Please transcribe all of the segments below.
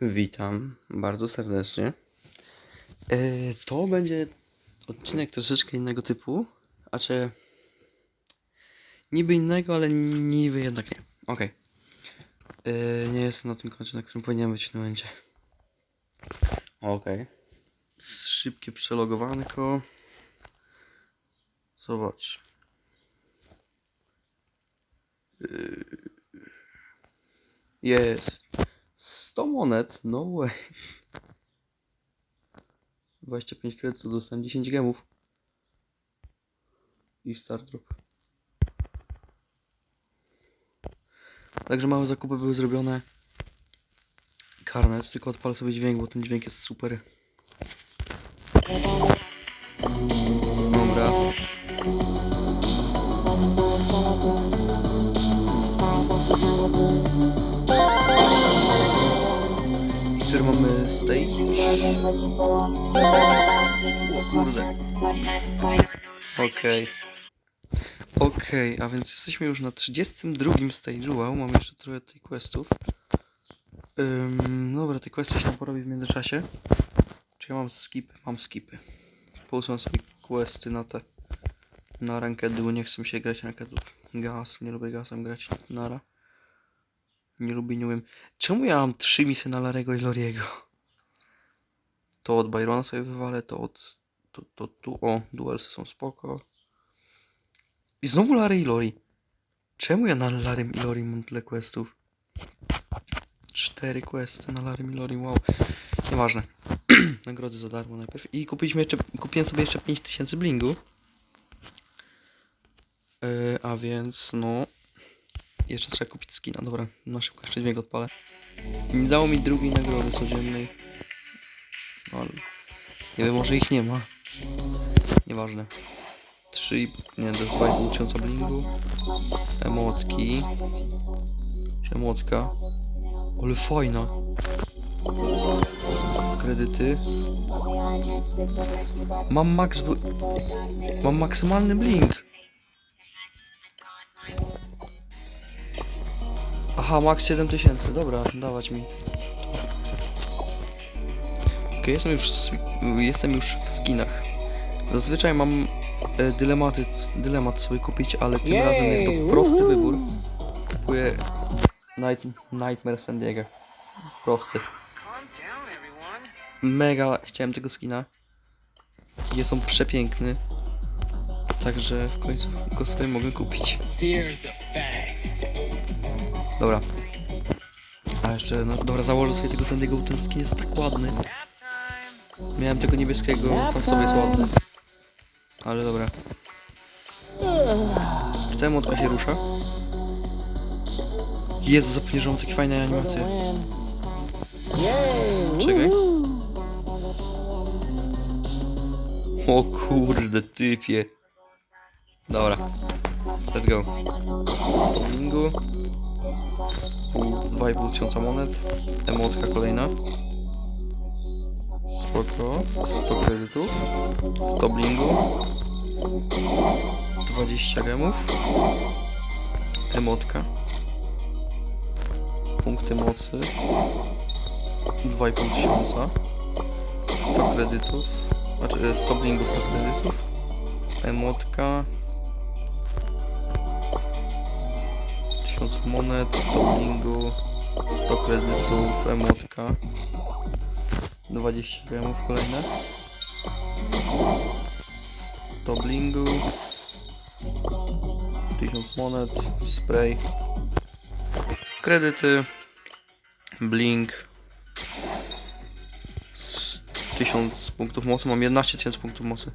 Witam bardzo serdecznie. E, to będzie odcinek troszeczkę innego typu, a czy niby innego, ale niby jednak nie. Okej. E, Nie jestem na tym koncie, na którym powinienem być w tym momencie. Okej. Szybkie przelogowanko. Zobacz. Yy, Jest. 100 monet? No way. 25 kredytów, dostałem 10 gemów. I start drop. Także małe zakupy były zrobione. Karnet, tylko odpalę sobie dźwięk, bo ten dźwięk jest super. Stage? O kurde. Okej. Okej, a więc jesteśmy już na 32 stage'u, wow, mamy jeszcze trochę tych questów. Ym, dobra, te questy się tam porobi w międzyczasie. Czy ja mam skipy? Mam skipy. Połóżam sobie questy na te. Na rankedu, nie chcę się grać rankedu. Gas, nie lubię gasem grać. Nara. Nie lubię, nie umiem. Czemu ja mam trzy misje na Larego i Loriego? To od Byrona sobie wywalę, to od... To, to tu, o, duelsy są spoko. I znowu Larry i Lori. Czemu ja na Larym i Lori mam tyle questów? Cztery questy na Larym i Lori, wow. Nieważne. Nagrody za darmo najpierw. I kupiliśmy jeszcze, kupiłem sobie jeszcze 5000 blingu. Yy, a więc, no... Jeszcze trzeba kupić skina. Dobra, na szybko jeszcze dźwięk odpalę. Nie dało mi drugiej nagrody codziennej. Ale... Nie wiem, może ich nie ma. Nieważne. 3, i- nie, to jest 2,5 tysiąca blingu. Emotki. Emotka? Ale fajna. Kredyty. Mam max... Mam maksymalny blink. Aha, max 7000, dobra, dawać mi. Jestem już, w- jestem już w skinach. Zazwyczaj mam e, dylematy, dylemat sobie kupić, ale tym razem jest to prosty wybór. Kupuję Night, Nightmare San Diego. Prosty. Mega chciałem tego skina. Jest on przepiękny. Także w końcu go sobie mogę kupić. Dobra. A jeszcze, no dobra, założę sobie tego Sandiego, bo ten skin jest tak ładny. Miałem tego niebieskiego, sam w sobie jest ładny. Ale dobra. Czy ta emotka się rusza? Jezu, zapomniałem, że mam takie fajne animacje. Czekaj. O kurde, typie. Dobra. Let's go. Stopningu. Pół- 2,5 tysiąca monet. Emotka kolejna. Spoko. 100 kredytów. 100 blingu. 20 gemów. Emotka. Punkty mocy. 2,5 tysiąca. 100 kredytów. Znaczy e, 100 blingu, 100 kredytów. Emotka. 1000 monet, 100 blingu, 100 kredytów, emotka. 20 gemów kolejne. 100 blingu. 1000 monet, spray. Kredyty. Blink. S- 1000 punktów mocy. Mam 11 tysięcy punktów mocy.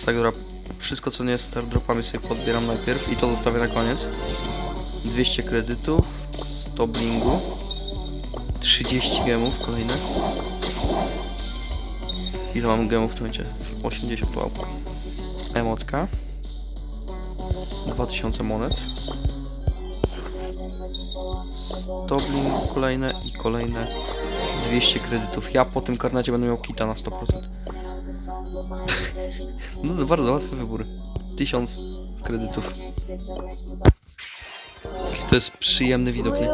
To tak, dobra. Wszystko co nie jest star dropami sobie podbieram najpierw i to zostawię na koniec. 200 kredytów, 100 blingu, 30 gemów kolejne. Ile mam gemów w tym momencie? 80 wow. Emotka. 2000 monet. 100 blingu kolejne i kolejne 200 kredytów. Ja po tym karnecie będę miał kita na 100%. no to bardzo łatwy wybór. 1000 kredytów. To jest przyjemny widok, nie?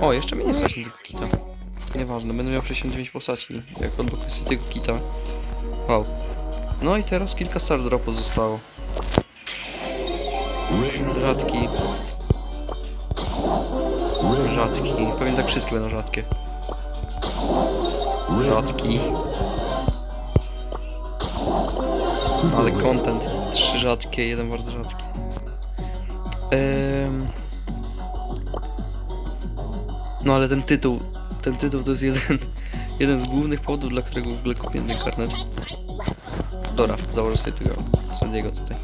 O, jeszcze mnie nie stać na tego kita. Nieważne, będę miał 69 postaci, jak odblokuję sobie tego kita. Wow. No i teraz kilka star dropów zostało. Rzadki. Rzadki. Pewnie tak wszystkie będą rzadkie. Rzadki. Ale content. Trzy rzadkie, jeden bardzo rzadki. No ale ten tytuł, ten tytuł to jest jeden, jeden z głównych powodów, dla którego w ogóle kupiłem ten karnet. Dobra, założę sobie tego Sandiego tutaj.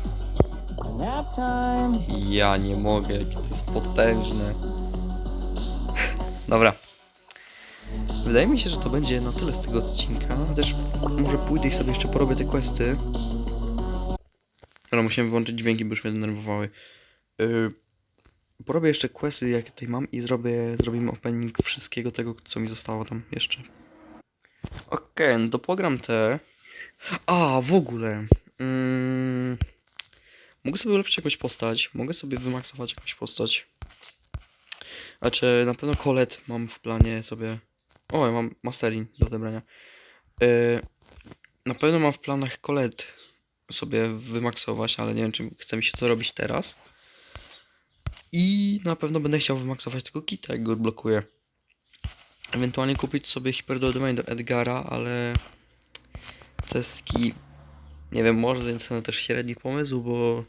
Ja nie mogę, jakie to jest potężne. Dobra. Wydaje mi się, że to będzie na tyle z tego odcinka. Też może pójdę i sobie jeszcze porobię te questy. Ale musiałem wyłączyć dźwięki, bo już mnie denerwowały. Yy, porobię jeszcze questy, jakie tutaj mam i zrobię, zrobimy opening wszystkiego tego, co mi zostało tam jeszcze. Okej, no to te. A, w ogóle. Mm, mogę sobie ulepszyć jakąś postać. Mogę sobie wymaksować jakąś postać. Znaczy, na pewno Colette mam w planie sobie. O, ja mam Masterin do odebrania. Yy, na pewno mam w planach Colette sobie wymaksować, ale nie wiem, czy chce mi się to robić teraz. I na pewno będę chciał wymaksować tego kita, jak go odblokuję. Ewentualnie kupić sobie Hyperdomain do Edgara, ale to jest taki, nie wiem, może to jest też średni pomysł, bo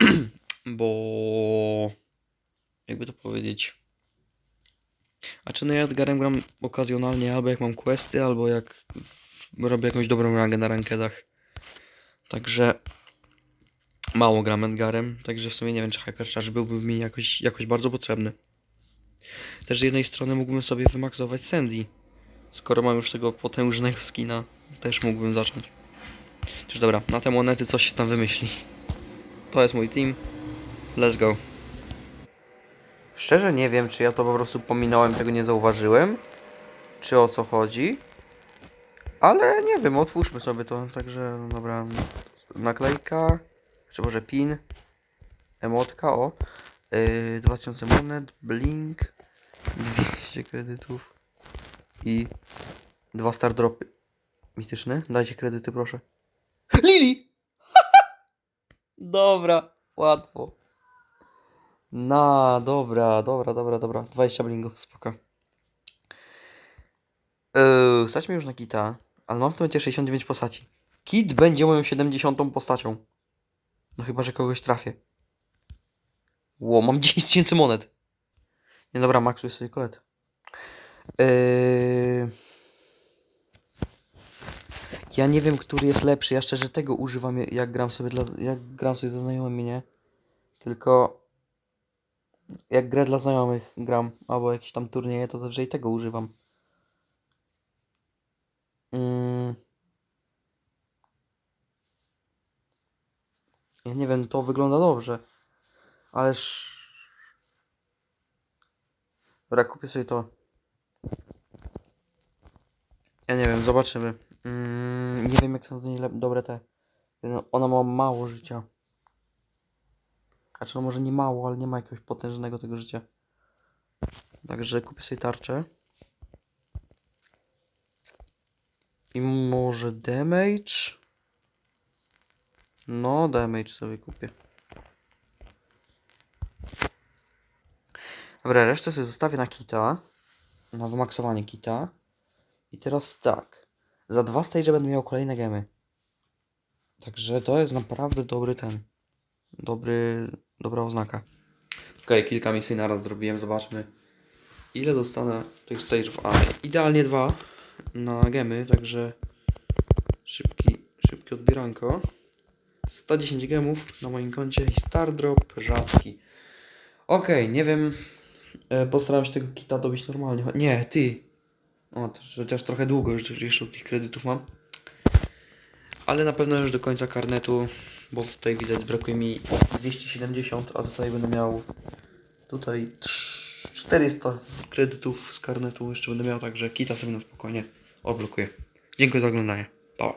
bo jakby to powiedzieć a czy no ja Edgarem gram okazjonalnie albo jak mam questy, albo jak robię jakąś dobrą rangę na rankedach. Także mało gram Edgarem, także w sumie nie wiem, czy Hypercharge byłby mi jakoś, jakoś bardzo potrzebny. Też z jednej strony mógłbym sobie wymaksować Sandy. Skoro mam już tego potężnego skina, też mógłbym zacząć. Też dobra, na te monety coś się tam wymyśli. To jest mój team. Let's go. Szczerze nie wiem, czy ja to po prostu pominąłem, tego nie zauważyłem. Czy o co chodzi. Ale nie wiem, otwórzmy sobie to. Także, no dobra. Naklejka. Czy może pin. Emotka, o. Yy, 2000 monet. Blink. 200 kredytów. I dwa star dropy. Mityczne. Dajcie kredyty, proszę. Lili! dobra, łatwo. Na, dobra, dobra, dobra, dobra. 20 blingo, spoko. Yy, stać mi już na kita, ale mam w tym momencie 69 postaci. Kit będzie moją 70 postacią. No chyba, że kogoś trafię. Ło, mam 10 tysięcy monet. Nie dobra, maksuj sobie kolet. Yy... Ja nie wiem, który jest lepszy. Ja szczerze tego używam, jak gram sobie dla, jak gram sobie ze znajomymi, nie? Tylko jak grę dla znajomych gram, albo jakieś tam turnieje, to zazwyczaj tego używam. Ja nie wiem, to wygląda dobrze. Ależ... Dobra, kupię sobie to. Ja nie wiem, zobaczymy. Mm, nie wiem, jak są to nie dobre te. No, Ona ma mało życia. Znaczy, no może nie mało, ale nie ma jakiegoś potężnego tego życia. Także kupię sobie tarczę. I może damage? No, damage sobie kupię. Dobra, resztę sobie zostawię na kita. Na wymaksowanie kita. I teraz tak. Za dwa stage będę miał kolejne gemy. Także to jest naprawdę dobry ten. Dobry, dobra oznaka. Okej, kilka misji naraz zrobiłem, zobaczmy. Ile dostanę tych stage'ów? A, idealnie dwa na gemy, także szybki, szybkie odbieranko. 110 gemów na moim koncie i star drop rzadki. Okej, nie wiem. E, postaram się tego kita dobić normalnie. Nie, ty. O, to chociaż trochę długo już jeszcze tych kredytów mam. Ale na pewno już do końca karnetu, bo tutaj widać brakuje mi 270, a tutaj będę miał tutaj trz- 400 kredytów z karnetu jeszcze będę miał, także kita sobie na spokojnie odblokuję. Dziękuję za oglądanie. Pa.